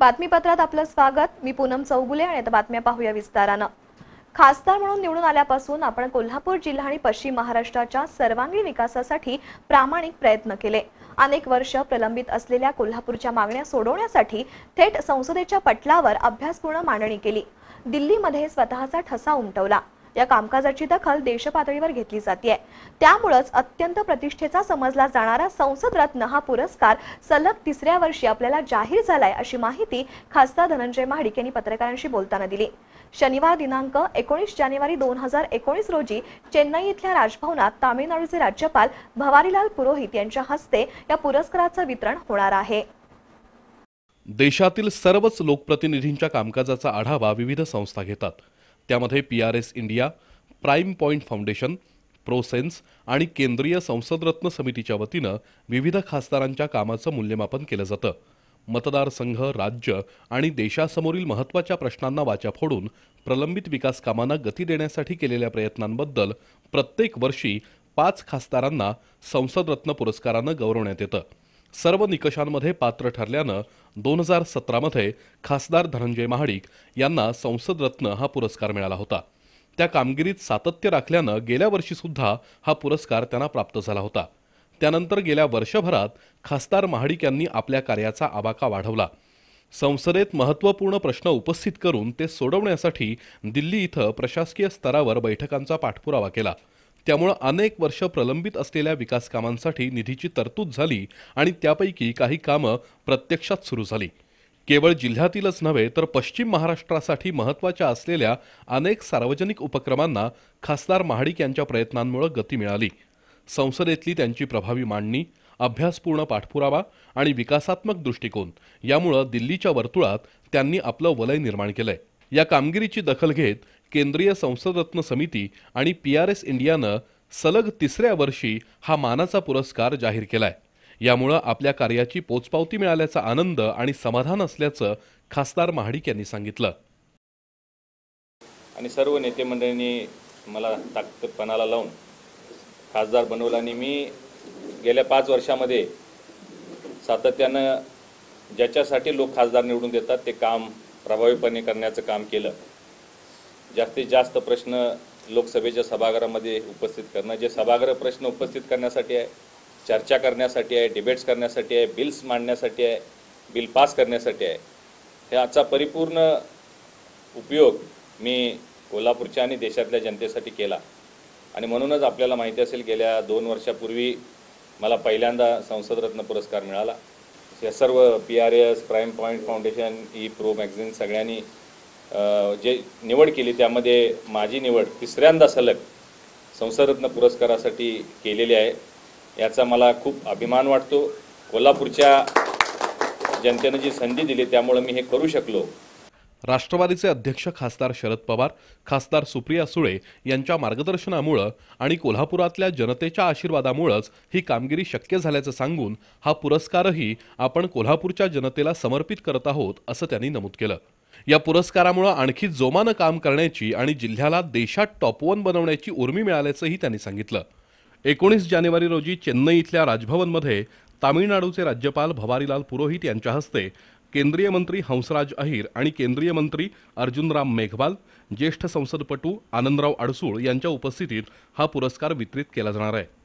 बातमीपत्रात आपलं स्वागत. मी पूनम चौगुले आणि आता बातम्या पाहूया विस्तारानं. खासदार म्हणून निवडून आल्यापासून आपण कोल्हापूर जिल्हा आणि पश्चिम महाराष्ट्राच्या सर्वांगीण विकासासाठी प्रामाणिक प्रयत्न केले. अनेक वर्ष प्रलंबित असलेल्या कोल्हापूरच्या मागण्या सोडवण्यासाठी थेट संसदेच्या पटलावर अभ्यासपूर्ण मांडणी केली. दिल्लीमध्ये स्वतःचा ठसा उमटवला. या कामकाजाची दखल देशपातळीवर घेतली जाते त्यामुळंच अत्यंत प्रतिष्ठेचा समजला जाणारा संसद रत्न हा पुरस्कार सलग तिसऱ्या वर्षी आपल्याला जाहीर झालाय अशी माहिती खासदार धनंजय महाडिक यांनी पत्रकारांशी बोलताना दिली. शनिवार दिनांक एकोणीस जानेवारी दोन हजार एकोणीस रोजी चेन्नई इथल्या राजभवनात तामिळनाडूचे राज्यपाल भवारीलाल पुरोहित यांच्या हस्ते या पुरस्काराचं वितरण होणार आहे. देशातील सर्वच लोकप्रतिनिधींच्या कामकाजाचा आढावा विविध संस्था घेतात. त्यामध्ये P R S India prime point foundation प्रोसेन्स आणि केंद्रीय संसदरत्न समितीच्या वतीनं विविध खासदारांच्या कामाचं मूल्यमापन केलं जातं. मतदारसंघ राज्य आणि देशासमोरील महत्त्वाच्या प्रश्नांना वाचा फोडून प्रलंबित विकास कामांना गती देण्यासाठी केलेल्या प्रयत्नांबद्दल प्रत्येक वर्षी पाच खासदारांना संसदरत्न पुरस्कारानं गौरवण्यात येतं. सर्व निकषांमध्ये पात्र ठरल्यानं दोन हजार सतरामध्ये खासदार धनंजय महाडिक यांना संसदरत्न हा पुरस्कार मिळाला होता. त्या कामगिरीत सातत्य राखल्यानं गेल्या वर्षीसुद्धा हा पुरस्कार त्यांना प्राप्त झाला होता. त्यानंतर गेल्या वर्षभरात खासदार महाडिक यांनी आपल्या कार्याचा आबाका वाढवला. संसदेत महत्त्वपूर्ण प्रश्न उपस्थित करून ते सोडवण्यासाठी दिल्ली इथं प्रशासकीय स्तरावर बैठकांचा पाठपुरावा केला. त्यामुळं अनेक वर्ष प्रलंबित असलेल्या विकास कामांसाठी निधीची तरतूद झाली आणि त्यापैकी काही कामं प्रत्यक्षात सुरू झाली. केवळ जिल्ह्यातीलच नव्हे तर पश्चिम महाराष्ट्रासाठी महत्त्वाच्या असलेल्या अनेक सार्वजनिक उपक्रमांना खासदार महाडिक यांच्या प्रयत्नांमुळे गती मिळाली. संसदेतली त्यांची प्रभावी मांडणी अभ्यासपूर्ण पाठपुरावा आणि विकासात्मक दृष्टिकोन यामुळं दिल्लीच्या वर्तुळात त्यांनी आपलं वलय निर्माण केलंय. या कामगिरीची दखल घेत केंद्रीय संसदरत्न समिती आणि पी आर एस इंडियानं सलग तिसऱ्या वर्षी हा मानाचा पुरस्कार जाहीर केलाय. यामुळं आपल्या कार्याची पोचपावती मिळाल्याचा आनंद आणि समाधान असल्याचं खासदार महाडिक यांनी सांगितलं. आणि सर्व नेते मंडळींनी मला ताकदपणाला लावून खासदार बनवलं आणि मी गेल्या पाच वर्षामध्ये सातत्यानं ज्याच्यासाठी लोक खासदार निवडून देतात ते काम प्रभावीपणे करण्याचं काम केलं. जास्तीत जास्त प्रश्न लोकसभेच्या सभागृहामध्ये उपस्थित करणं जे सभागृह प्रश्न उपस्थित करण्यासाठी आहे चर्चा करण्यासाठी आहे डिबेट्स करण्यासाठी आहे बिल्स मांडण्यासाठी आहे बिल पास करण्यासाठी आहे ह्याचा परिपूर्ण उपयोग मी कोल्हापूरच्या आणि देशातल्या जनतेसाठी केला. आणि म्हणूनच आपल्याला माहिती असेल गेल्या दोन वर्षापूर्वी मला पहिल्यांदा संसदरत्न पुरस्कार मिळाला. या सर्व P R S prime point foundation E pro magazine सगळ्यांनी जे निवड केली त्यामध्ये माझी निवड तिसऱ्यांदा सलग संसदरत्न पुरस्कारासाठी केलेली आहे. याचा मला खूप अभिमान वाटतो. कोल्हापूरच्या जनतेनं जी संधी दिली त्यामुळं मी हे करू शकलो. राष्ट्रवादीचे अध्यक्ष खासदार शरद पवार खासदार सुप्रिया सुळे यांच्या मार्गदर्शनामुळं आणि कोल्हापुरातल्या जनतेच्या आशीर्वादामुळंच ही कामगिरी शक्य झाल्याचं सांगून हा पुरस्कारही आपण कोल्हापूरच्या जनतेला समर्पित करत आहोत असं त्यांनी नमूद केलं. या पुरस्कारामुळं आणखी जोमानं काम करण्याची आणि जिल्ह्याला देशात टॉप वन बनवण्याची उर्मी मिळाल्याचंही त्यांनी सांगितलं. एकोणीस जानेवारी रोजी चेन्नई इथल्या राजभवनमध्ये तामिळनाडूचे राज्यपाल भवारीलाल पुरोहित यांच्या हस्ते केंद्रीय मंत्री हंसराज अहिर आणि केंद्रीय मंत्री अर्जुनराम मेघवाल ज्येष्ठ संसदपटू आनंदराव अडसूळ यांच्या उपस्थितीत हा पुरस्कार वितरित केला जाणार आहे.